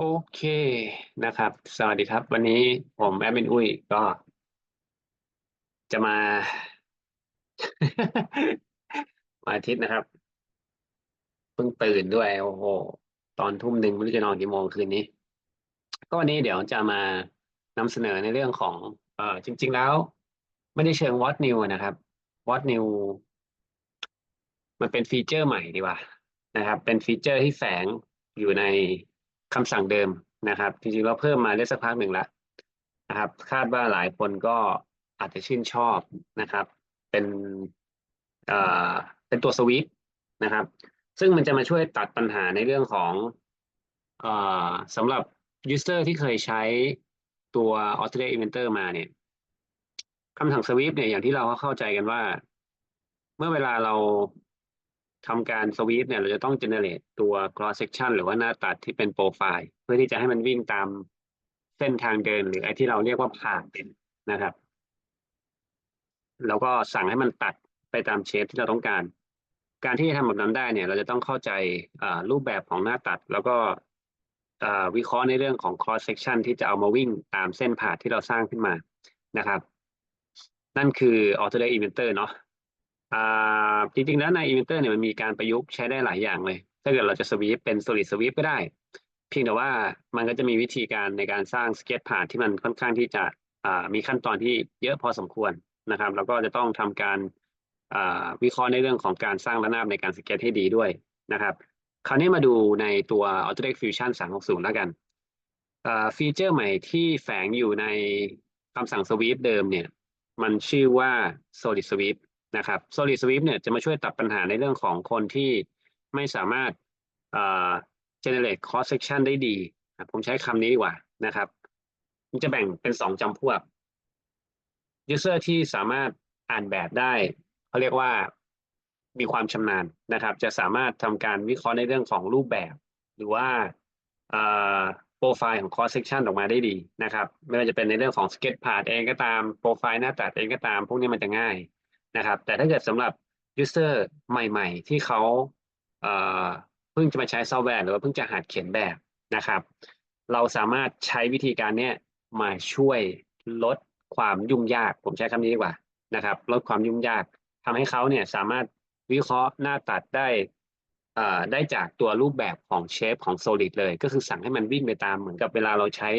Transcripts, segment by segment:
โอเคนะครับ สวัสดีครับ วันนี้ผมแอดมินอุ้ยก็ จะมาวันอาทิตย์นะครับ เพิ่งตื่นด้วย โอ้โห ตอนทุ่มหนึ่งไม่รู้จะนอนกี่โมงคืนนี้ ก็วันนี้เดี๋ยวจะมานำเสนอในเรื่องของ เออจริง ๆแล้ว ไม่ได้เชิง what new นะครับ what new มันเป็นฟีเจอร์ใหม่ดีกว่านะครับ เป็นฟีเจอร์ที่แฝงอยู่ใน คำสั่งเดิมนะครับ จริงๆเราเพิ่มมาได้สักพักหนึ่งล้วนะครับ คาดว่าหลายคนก็อาจจะชื่นชอบนะครับ เป็นเอ่อเป็นตัวสวิตนะครับ ซึ่งมันจะมาช่วยตัดปัญหาในเรื่องของเอ่อสำหรับ user ที่เคยใช้ตัว Australia Inventor มาเนี่ยคำสั่งสวิปเนี่ยอย่างที่เราเข้าใจกันว่า เมื่อเวลาเรา ทำการสวีปเนี่ยเราจะต้อง generate ตัว cross section หรือว่าหน้าตัดที่เป็นโปรไฟล์ เพื่อที่จะให้มันวิ่งตามเส้นทางเดิน หรือไอ้ที่เราเรียกว่าผ่านนะครับ แล้วก็สั่งให้มันตัดไปตามเชฟที่เราต้องการ การที่จะทำแบบนั้นได้เนี่ย เราจะต้องเข้าใจรูปแบบของหน้าตัด แล้วก็วิเคราะห์ในเรื่องของ cross section ที่จะเอามาวิ่งตามเส้นผ่าที่เราสร้างขึ้นมานะครับ นั่นคือ Autodesk Inventor เนาะ อ่าจริงๆแล้วใน Inventor เนี่ยมันมีการประยุกต์ใช้ได้หลายอย่างเลย ถ้าเกิดเราจะสวีปเป็น solid sweep ก็ได้ เพียงแต่ว่ามันก็จะมีวิธีการในการสร้างสเก็ตผ่านที่มันค่อนข้างที่จะอ่ามีขั้นตอนที่เยอะพอสมควรนะครับ แล้วก็จะต้องทำการอ่าวิเคราะห์ในเรื่องของการสร้างระนาบในการสเก็ตให้ดีด้วยนะครับ คราวนี้มาดูในตัว Autodesk Fusion 360 แล้วกันอ่าฟีเจอร์ใหม่ที่แฝงอยู่ในคำสั่งสวีปเดิมเนี่ย มันชื่อว่า solid sweep นะครับ solid sweep เนี่ยจะมาช่วยตัดปัญหาในเรื่องของคนที่ไม่สามารถ generate cross section ได้ดี ผมใช้คำนี้ดีกว่านะครับ มันจะแบ่งเป็นสองจำพวก user ที่สามารถอ่านแบบได้เขาเรียกว่ามีความชำนาญนะครับ จะสามารถทำการวิเคราะห์ในเรื่องของรูปแบบ หรือว่าโปรไฟล์ของ cross section ออกมาได้ดีนะครับ ไม่ว่าจะเป็นในเรื่องของ sketch part เองก็ตาม โปรไฟล์หน้าตัดเองก็ตาม พวกนี้มันจะง่าย นะครับ แต่ถ้าเกิดสำหรับ user ใหม่ ๆ ที่เขาเเพิ่งจะมาใช้ซอฟต์แวร์หรือว่าเพิ่งจะหัดเขียนแบบนะครับ เราสามารถใช้วิธีการนี้มาช่วยลดความยุ่งยาก ผมใช้คำนี้ดีกว่านะครับ ลดความยุ่งยากทำให้เขาเนี่ยสามารถวิเคราะห์หน้าตัดได้ได้จากตัวรูปแบบของเชฟของ Solid เลย ก็คือสั่งให้มันวิ่งไปตามเหมือนกับเวลาเราใช้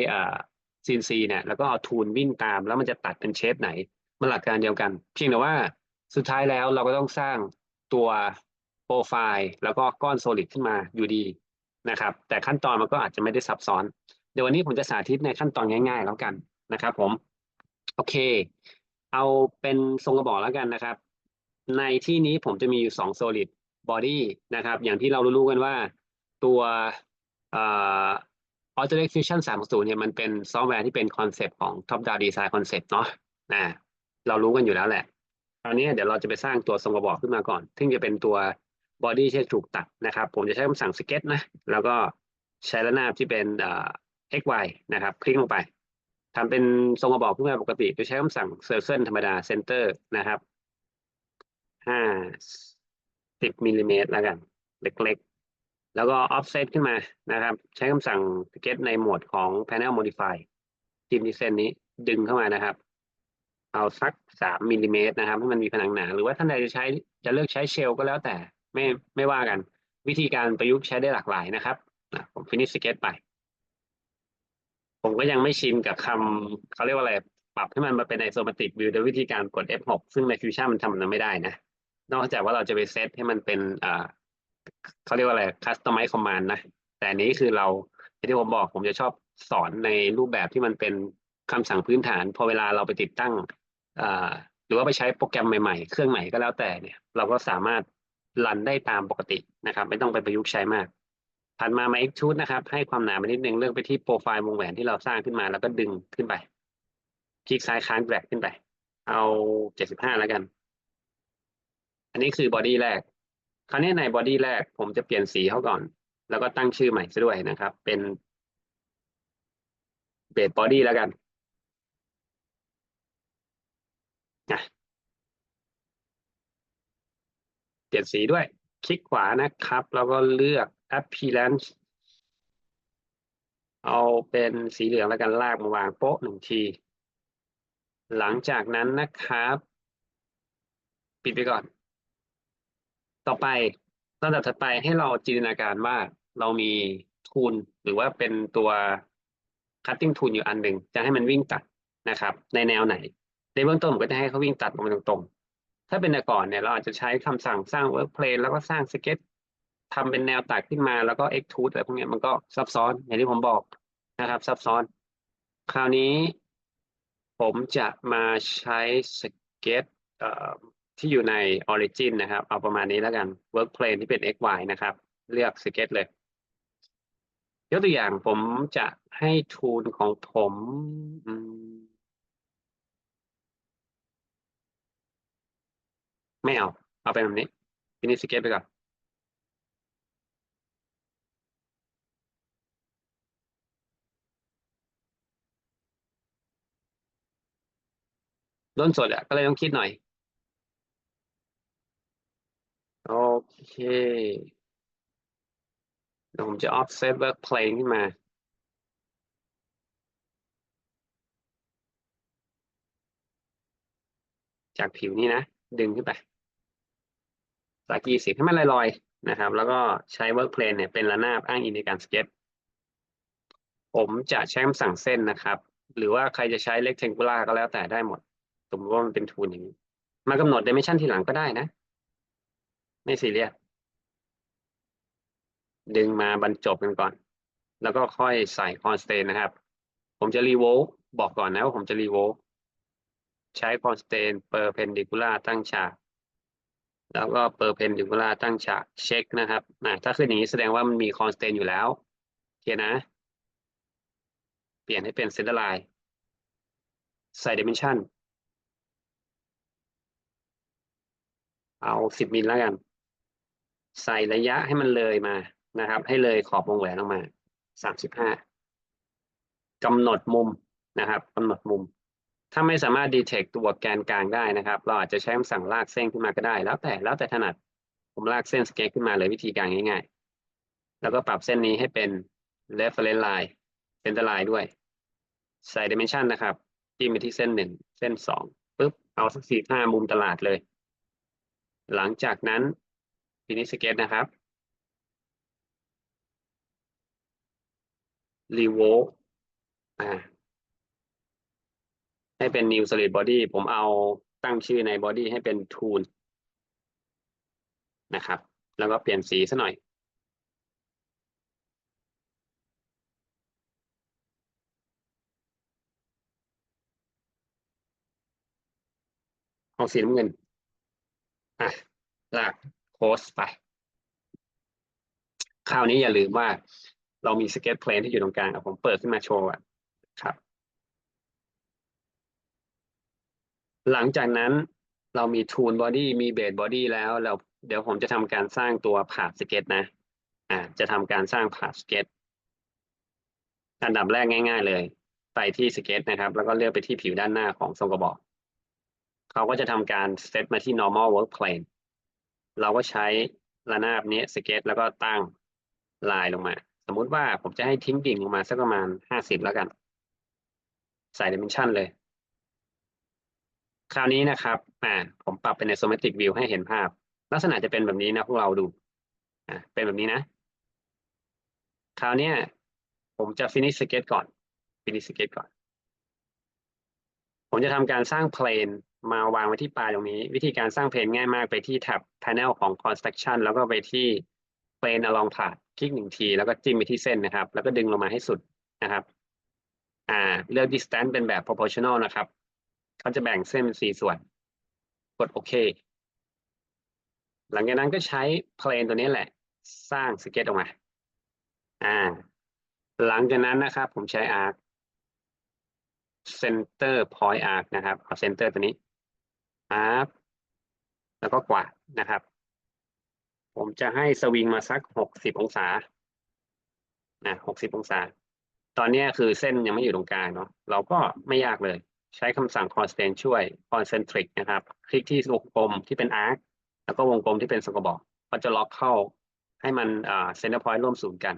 ซีนซีเนี่ยแล้วก็เอาทูลวิ่งตาม แล้วมันจะตัดเป็นเชฟไหนมันหลักการเดียวกัน เพียงแต่ว่า สุดท้ายแล้วเราก็ต้องสร้างตัวโปรไฟล์แล้วก็ก้อนโซลิดขึ้นมาอยู่ดีนะครับ แต่ขั้นตอนมันก็อาจจะไม่ได้ซับซ้อน เดี๋ยววันนี้ผมจะสาธิตในขั้นตอนง่าย ๆ แล้วกันนะครับ ผม โอเค เอาเป็นทรงกระบอกแล้วกันนะครับ ในที่นี้ผมจะมีอยู่สองโซลิดบอดี้นะครับ อย่างที่เรารู้ๆกันว่าตัวเอ่อ Autodesk Fusion 3.0เนี่ยมันเป็นซอฟต์แวร์ที่เป็นคอนเซปต์ของ Top Down Design Concept เนาะนะเรารู้กันอยู่แล้วแหละ คราวนี้เดี๋ยวเราจะไปสร้างตัวทรงกระบอกขึ้นมาก่อน ซึ่งจะเป็นตัวบอดี้ที่ถูกตัดนะครับ ผมจะใช้คำสั่งสเก็ตนะ แล้วก็ใช้ระนาบที่เป็นเอ่อ x y นะครับ คลิกลงไปทำเป็นทรงกระบอกขึ้นมาปกติโดยใช้คำสั่ง circle ธรรมดา center นะครับห้าสิบมิลลิเมตรแล้วกัน เล็กๆ แล้วก็ offset ขึ้นมานะครับ ใช้คำสั่งสเก็ตในโหมดของ panel modify จิ้มที่เส้นนี้ดึงเข้ามานะครับ เอาสักสามมิลลิเมตรนะครับให้มันมีผนังหนา หรือว่าท่านใดจะใช้จะเลือกใช้เชลก็แล้วแต่ไม่ไม่ว่ากัน วิธีการประยุกต์ใช้ได้หลากหลายนะครับผมฟินิชสเก็ตไป ผมก็ยังไม่ชินกับคำเขาเรียกว่าอะไร ปรับให้มันมาเป็นไอโซมติกวิวโดยวิธีการกด F6 ซึ่งในฟิวชั่นมันทำมันไม่ได้นะ นอกจากว่าเราจะไปเซตให้มันเป็นอ่าเขาเรียกว่าอะไรคัสตอมไมซ์คอมมานด์นะ แต่นี้คือเราที่ผมบอกผมจะชอบสอนในรูปแบบที่มันเป็นคำสั่งพื้นฐาน พอเวลาเราไปติดตั้ง หรือว่าไปใช้โปรแกรมใหม่ๆ เครื่องไหนก็แล้วแต่เนี่ย เราก็สามารถรันได้ตามปกตินะครับ ไม่ต้องไปประยุกต์ใช้มากถัดมามา Extrude นะครับ ให้ความหนาไปนิดนึงเลือกไปที่โปรไฟล์วงแหวนที่เราสร้างขึ้นมา แล้วก็ดึงขึ้นไป คลิกซ้ายค้างแบกขึ้นไป เอาเจ็ดสิบห้าแล้วกัน อันนี้คือบอดี้แรก คราวนี้ในบอดี้แรก ผมจะเปลี่ยนสีเขาก่อน แล้วก็ตั้งชื่อใหม่ซะด้วยนะครับ เป็นเบสบอดี้แล้วกัน นะเปลี่ยนสีด้วย คลิกขวานะครับ แล้วก็เลือก appearance เอาเป็นสีเหลืองแล้วกันลากมาวางโป๊ะหนึ่งที หลังจากนั้นนะครับ ปิดไปก่อน ต่อไปลำดับถัดไปให้เราจินตนาการว่าเรามีทูลหรือว่าเป็นตัว cutting tool อยู่อันหนึ่งจะให้มันวิ่งตัดนะครับ ในแนวไหน ในเบื้องต้นผมก็จะให้เขาวิ่งตัดออกมาตรงๆ ถ้าเป็นแต่ก่อนเนี่ยเราอาจจะใช้คำสั่งสร้าง work plane แล้วก็สร้างสเก็ตทำเป็นแนวตัดขึ้นมาแล้วก็ extrude อะไรพวกนี้มันก็ซับซ้อนอย่างที่ผมบอกนะครับซับซ้อน คราวนี้ผมจะมาใช้สเก็ตที่อยู่ใน origin นะครับ เอาประมาณนี้แล้วกัน work plane ที่เป็น x y นะครับ เลือกสเก็ตเลย ยกตัวอย่างผมจะให้ทูลของผมอืม ไม่เอา เอาเป็นแบบนี้ฟินิชสเก็ตไปก่อนด้นสดอะก็เลยต้องคิดหน่อย โอเคเดี๋ยวผมจะ offset work plane ขึ้นมาจากผิวนี้นะ ดึงขึ้นไปสักยี่สิบให้มันลอยๆนะครับ แล้วก็ใช้ work plane เนี่ยเป็นระนาบอ้างอิงในการสเก็ตผมจะใช้คำสั่งเส้นนะครับ หรือว่าใครจะใช้ rectangular ก็แล้วแต่ได้หมด สมมติว่ามันเป็นทูลอย่างนี้ มากำหนด dimension ทีหลังก็ได้นะ ไม่ซีเรียสดึงมาบรรจบกันก่อน แล้วก็ค่อยใส่ constant นะครับ ผมจะรีโวลบอกก่อนนะว่าผมจะ ใช้ constant perpendicular ตั้งฉาก แล้วก็ perpendicular ตั้งฉากเช็คนะครับอะถ้าขึ้นอย่างนี้แสดงว่ามันมี constant อยู่แล้วโอเคนะ เปลี่ยนให้เป็น center line ใส่ dimension เอาสิบมิลแล้วกัน ใส่ระยะให้มันเลยมานะครับ ให้เลยขอบวงแหวนออกมาสามสิบห้ากำหนดมุมนะครับกำหนดมุม ถ้าไม่สามารถ detect ตัวแกนกลางได้นะครับ เราอาจจะใช้คำสั่งลากเส้นขึ้นมาก็ได้ แล้วแต่แล้วแต่ถนัด ผมลากเส้นสเก็ตขึ้นมาเลยวิธีการง่ายๆ แล้วก็ปรับเส้นนี้ให้เป็น reference line center line ด้วย ใส่ dimension นะครับจิ้มไปที่เส้นหนึ่งเส้นสองปุ๊บเอาสักสี่ห้ามุมตลาดเลย หลังจากนั้นฟินิชสเก็ตนะครับรีโวอ่า ให้เป็น new solid body ผมเอาตั้งชื่อใน body ให้เป็น tool นะครับ แล้วก็เปลี่ยนสีซะหน่อย เอาสีน้ำเงิน อะ ลากโพสไป คราวนี้อย่าลืมว่าเรามีสเก็ตเพลนที่อยู่ตรงกลางอะผมเปิดขึ้นมาโชว์อะครับ หลังจากนั้นเรามีทูนบอดี้มีเบสบอดี้แล้วเราเดี๋ยวผมจะทำการสร้างตัวผาสเก็ตนะอ่าจะทำการสร้างผาสเก็ตอันดับแรกง่าย ๆ เลย ไปที่สเก็ตนะครับ แล้วก็เลือกไปที่ผิวด้านหน้าของทรงกระบอก เขาก็จะทำการเซตมาที่ normal work plane เราก็ใช้ระนาบนี้สเก็ตแล้วก็ตั้งลายลงมา สมมุติว่าผมจะให้ทิ้งดิ่งลงมาสักประมาณห้าสิบแล้วกัน ใส่ dimension เลย คราวนี้นะครับอ่าผมปรับเป็น isometric view ให้เห็นภาพ ลักษณะจะเป็นแบบนี้นะพวกเราดูอ่าเป็นแบบนี้นะ คราวนี้ผมจะ finish sketch ก่อน finish sketch ก่อน ผมจะทำการสร้าง plane มาวางไว้ที่ปลายตรงนี้ วิธีการสร้าง plane ง่ายมากไปที่แท็บ panel ของ construction แล้วก็ไปที่ plane along path คลิกหนึ่งที แล้วก็จิ้มไปที่เส้นนะครับ แล้วก็ดึงลงมาให้สุดนะครับ อ่าเลือก distance เป็นแบบ proportional นะครับ เขาจะแบ่งเส้นเป็นสี่ส่วน กดโอเค หลังจากนั้นก็ใช้เพลนตัวนี้แหละ สร้างสเก็ตออกมา อ่า หลังจากนั้นนะครับ ผมใช้ arc center point arc นะครับ เอา center ตัวนี้ arc แล้วก็กวาดนะครับ ผมจะให้สวิงมาสักหกสิบองศานะหกสิบองศา ตอนนี้คือเส้นยังไม่อยู่ตรงกลางเนาะเราก็ไม่ยากเลย ใช้คำสั่ง constant ช่วย concentric นะครับ คลิกที่วงกลมที่เป็น arc แล้วก็วงกลมที่เป็นสกบอก ก็จะล็อกเข้าให้มัน center point ร่วมศูนย์กัน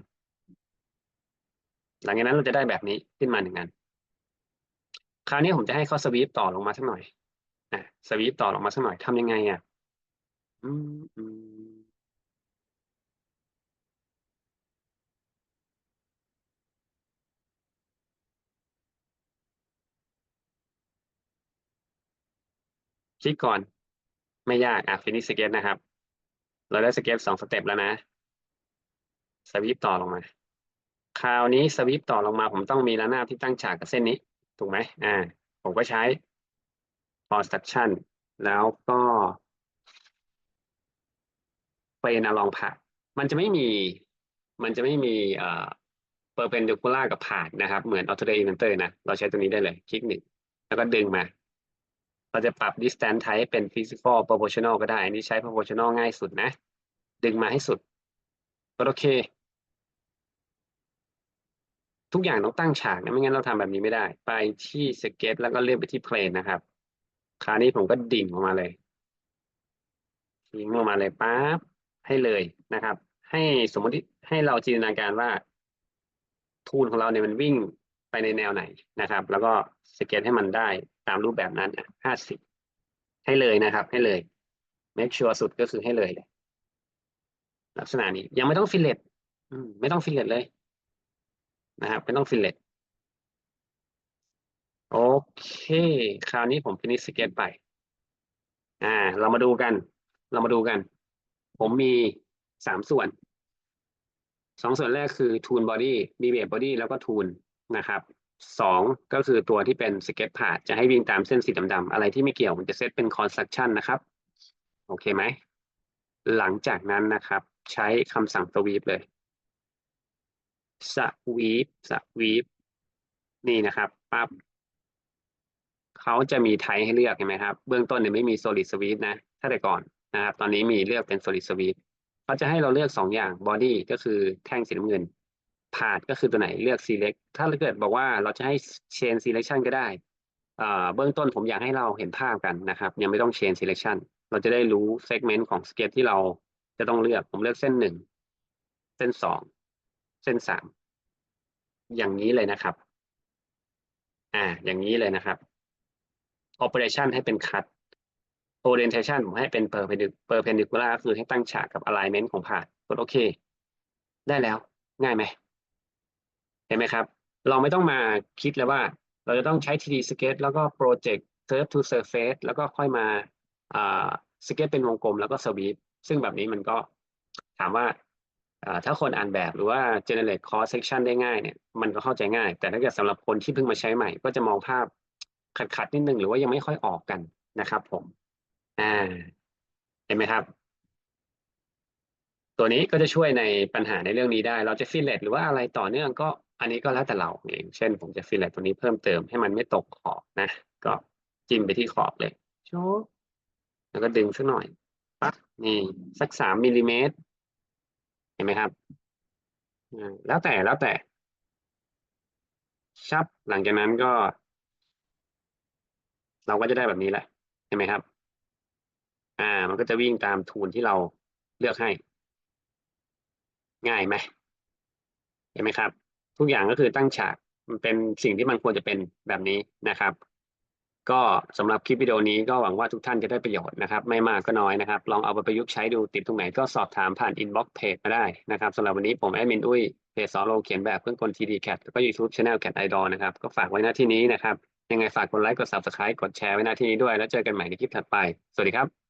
หลังจากนั้นเราจะได้แบบนี้ขึ้นมาหนึ่งอัน คราวนี้ผมจะให้เขาสวีปต่อลงมาสักหน่อยอะสวีปต่อลงมาสักหน่อยทำยังไงอะอืม คลิกก่อน ไม่ยากอะฟินิชสเก็ตนะครับ เราได้สเก็ตสองสเต็ปแล้วนะสวีปต่อลงมา คราวนี้สวีปต่อลงมา ผมต้องมีระนาบที่ตั้งฉากกับเส้นนี้ ถูกไหมอ่า ผมก็ใช้ construction แล้วก็เป็นอลองผ่ามันจะไม่มี มันจะไม่มีเอ่อ perpendicular กับผ่านนะครับ เหมือน Autodesk Inventor นะ เราใช้ตัวนี้ได้เลย คลิกหนึ่ง แล้วก็ดึงมา เราจะปรับ distance type เป็น physical proportional ก็ได้ อันนี้ใช้ proportional ง่ายสุดนะ ดึงมาให้สุดก็โอเค ทุกอย่างต้องตั้งฉากนะ ไม่งั้นเราทำแบบนี้ไม่ได้ ไปที่สเก็ตแล้วก็เลื่อนไปที่เพลนนะครับ คราวนี้ผมก็ดิ่งออกมาเลยทิ้งลงมาเลยปั๊บให้เลยนะครับ ให้สมมติให้เราจินตนาการว่าทูลของเราเนี่ยมันวิ่งไปในแนวไหนนะครับ แล้วก็ สเก็ตให้มันได้ตามรูปแบบนั้นห้าสิบให้เลยนะครับ ให้เลย make sure สุดก็คือให้เลย ลักษณะนี้ยังไม่ต้องฟิลเลตไม่ต้องฟิลเลตเลยนะครับ ไม่ต้องฟิลเลตโอเค คราวนี้ผมฟินิชสเก็ตไป อ่า เรามาดูกัน เรามาดูกัน ผมมีสามส่วนสองส่วนแรกคือทูนบอดี้มีเบ b บอดี้แล้วก็ทูนนะครับ สองก็คือตัวที่เป็นสเก็ตพาดจะให้วิ่งตามเส้นสีดำๆอะไรที่ไม่เกี่ยวผมจะเซตเป็นคอนสตรั c ชั่นนะครับ โอเคไหม หลังจากนั้นนะครับ ใช้คำสั่งสวีปเลยสวีปสวีปนี่นะครับปั๊บเขาจะมีไทป์ให้เลือกเห็นไหมครับ เบื้องต้นเนี่ยไม่มี solid sweep นะ ถ้าแต่ก่อนนะครับ ตอนนี้มีเลือกเป็น solid sweep เขาจะให้เราเลือกสองอย่าง body ก็คือแท่งสีน้ำเงิน พาดก็คือตัวไหนเลือก select ถ้าเกิดบอกว่าเราจะให้ chain selection ก็ได้เบื้องต้นผมอยากให้เราเห็นภาพกันนะครับยังไม่ต้อง chain selection เราจะได้รู้ segment ของ sketch ที่เราจะต้องเลือกผมเลือกเส้นหนึ่งเส้นสองเส้นสามอย่างนี้เลยนะครับ อ่า อย่างนี้เลยนะครับ operation ให้เป็น cut orientation ผมให้เป็น perpendicular คือให้ตั้งฉากกับ alignment ของผ่านกดโอเค ได้แล้วง่ายไหม ห็นไหมครับ เราไม่ต้องมาคิดเลยว่า เราจะต้องใช้ 3D sketch แล้วก็ project curve to surface แล้วก็ค่อยมาอ่า sketch เป็นวงกลมแล้วก็ sweep ซึ่งแบบนี้มันก็ถามว่าถ้าคนอ่านแบบหรือว่า generate cross section ได้ง่ายเนี่ยมันก็เข้าใจง่าย แต่ถ้าเกิดสำหรับคนที่เพิ่งมาใช้ใหม่ ก็จะมองภาพขัดๆนิดนึงหรือว่ายังไม่ค่อยออกกันนะครับผมอ่าเห็นไหมครับ ตัวนี้ก็จะช่วยในปัญหาในเรื่องนี้ได้ เราจะฟิลเลตหรือว่าอะไรต่อเนื่องก็ อันนี้ก็แล้วแต่เราเองเช่น ผมจะฟิลเลตตัวนี้เพิ่มเติมให้มันไม่ตกขอบนะ ก็จิ้มไปที่ขอบเลยโชว์แล้วก็ดึงสักหน่อยปั๊บนี่สักสามมิลลิเมตรเห็นไหมครับแล้วแต่แล้วแต่ ชับหลังจากนั้นก็ เราก็จะได้แบบนี้แหละเห็นไหมครับ อ่า มันก็จะวิ่งตามทูนที่เราเลือกให้ ง่ายไหมเห็นไหมครับ ทุกอย่างก็คือตั้งฉากมันเป็นสิ่งที่มันควรจะเป็นแบบนี้นะครับ ก็สำหรับคลิปวิดีโอนี้ก็หวังว่าทุกท่านจะได้ประโยชน์นะครับ ไม่มากก็น้อยนะครับ ลองเอาไปประยุกต์ใช้ดูติดตรงไหนก็สอบถามผ่านอินบ็อกซ์เพจมาได้นะครับสำหรับวันนี้ผมแอดมินอุ้ยเพจสอนโลเขียนแบบเพื่อนคนทีดีแคทแล้วก็ยูทูบช anel แคทไอดอลนะครับก็ฝากไว้หน้าที่นี้นะครับยังไงฝากกดไลค์กด subscribe กดแชร์ไว้หน้าที่นี้ด้วยแล้วเจอกันใหม่ในคลิปถัดไปสวัสดีครับ